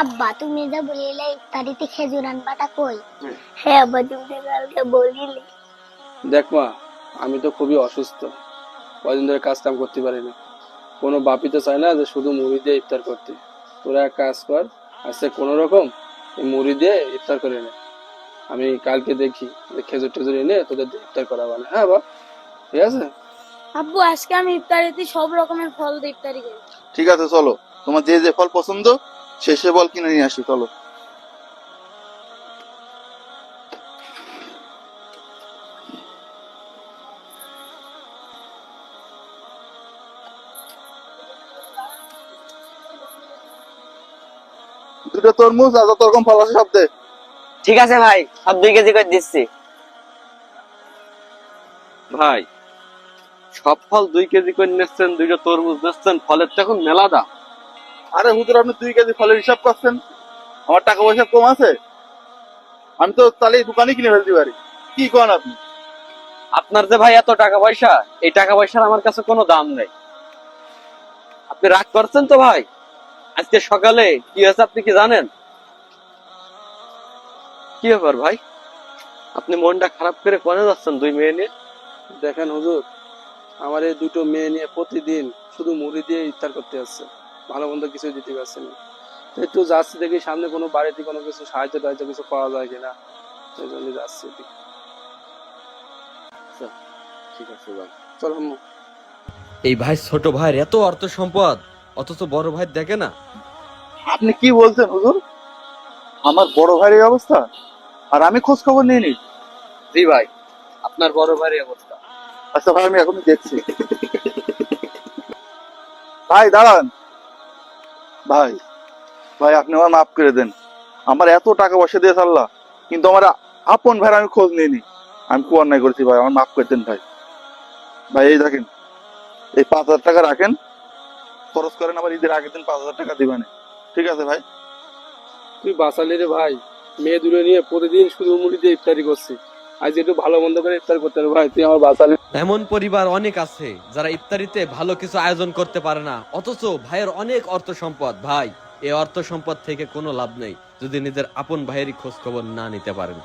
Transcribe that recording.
আব্বা তুমি যে বলিলে ইফতারিতে খেজুর আনবাটা কই? হ্যাঁ আব্বা তুমি যে কালকে বলিলে। দেখ মা আমি তো খুবই অসুস্থ। কদিন ধরে কাজ কাম করতে পারি না। কোনো বাপি তো চায় না যে শুধু মুড়ি দিয়ে ইফতার করতে। তোরা এক কাজ কর আজকে কোনো রকম এই মুড়ি দিয়ে ইফতার করে নে। আমি কালকে দেখি যে খেজুর টেজুর এনে তোদের ইফতার করা মানে হ্যাঁ বা ঠিক আছে? আব্বু আজকে আমি ইফতারিতে সব রকমের ফল দিয়ে ইফতারি করি। ঠিক আছে চলো। তোমার যে যে ফল পছন্দ সে বল কিনে নিয়ে আসি চলো। দুটো তরমুজ আর যত রকম ফল আছে সব দে। ঠিক আছে ভাই সব দুই কেজি করে দিচ্ছি। ভাই সব ফল দুই কেজি করে নিচ্ছেন দুইটা তরমুজ নিচ্ছেন ফলের তো এখন মেলা দাম। আরে হুজুর আপনি দুই কেজি ফলের হিসাব করছেন? আমার টাকা পয়সা কম আছে? আমি তো তাহলে দোকানে কিনে ফেলতে পারি। কি করেন আপনি? আপনার যে ভাই এত টাকা পয়সা এই টাকা পয়সার আমার কাছে কোনো দাম নেই। আপনি রাগ করছেন তো ভাই? আজকে সকালে কি হয়েছে আপনি কি জানেন? কি ব্যাপার ভাই? আপনি মনটা খারাপ করে কোনে যাচ্ছেন দুই মেয়ে নিয়ে? দেখেন হুজুর আমার এই দুটো মেয়ে নিয়ে প্রতিদিন শুধু মুড়ি দিয়ে ইফতার করতে আসছে। ভালো মন্দ কিছু দিতে পারছে না। তো একটু যাচ্ছি দেখি সামনে কোনো বাড়িতে কোনো কিছু সাহায্য টাহায্য কিছু পাওয়া যায় কিনা। সেই জন্য যাচ্ছি ঠিক আছে চল আম্মু। এই ভাই ছোট ভাইয়ের এত অর্থ সম্পদ অথচ বড় ভাই দেখে না। আপনি কি বলছেন হুজুর? আমার বড় ভাইয়ের এই অবস্থা? আর আমি খোঁজ খবর নিয়ে নি জি ভাই আপনার বড় ভাইয়ের এই অবস্থা। আচ্ছা ভাই আমি এখনই দেখছি। ভাই দাঁড়ান। ভাই ভাই, আপনি আমার মাফ করে দেন। আমার এত টাকা পয়সা দিয়ে চাল্লা কিন্তু আমার আপন ভাইয়ের আমি খোঁজ নিইনি। আমি খুব অন্যায় করেছি ভাই, আমার মাফ করে দেন ভাই। ভাই, এই দেখেন, এই পাঁচ হাজার টাকা রাখেন, খরচ করেন, আবার ঈদের আগের দিন পাঁচ হাজার টাকা দিবেন। ঠিক আছে ভাই? তুই বাঁচালি রে ভাই, মেয়ে দুটো নিয়ে প্রতিদিন শুধু মুড়ি দিয়ে ইফতারি করছি আজ একটু ভালো মন্দ করে ইফতার করতে পারব, ভাই, তুই আমার বাঁচালি এমন পরিবার অনেক আছে যারা ইফতারিতে ভালো কিছু আয়োজন করতে পারে না। অথচ ভাইয়ের অনেক অর্থ সম্পদ ভাই, এই অর্থ সম্পদ থেকে কোনো লাভ নেই যদি নিজের আপন ভাইয়েরই খোঁজ খবর না নিতে পারেন।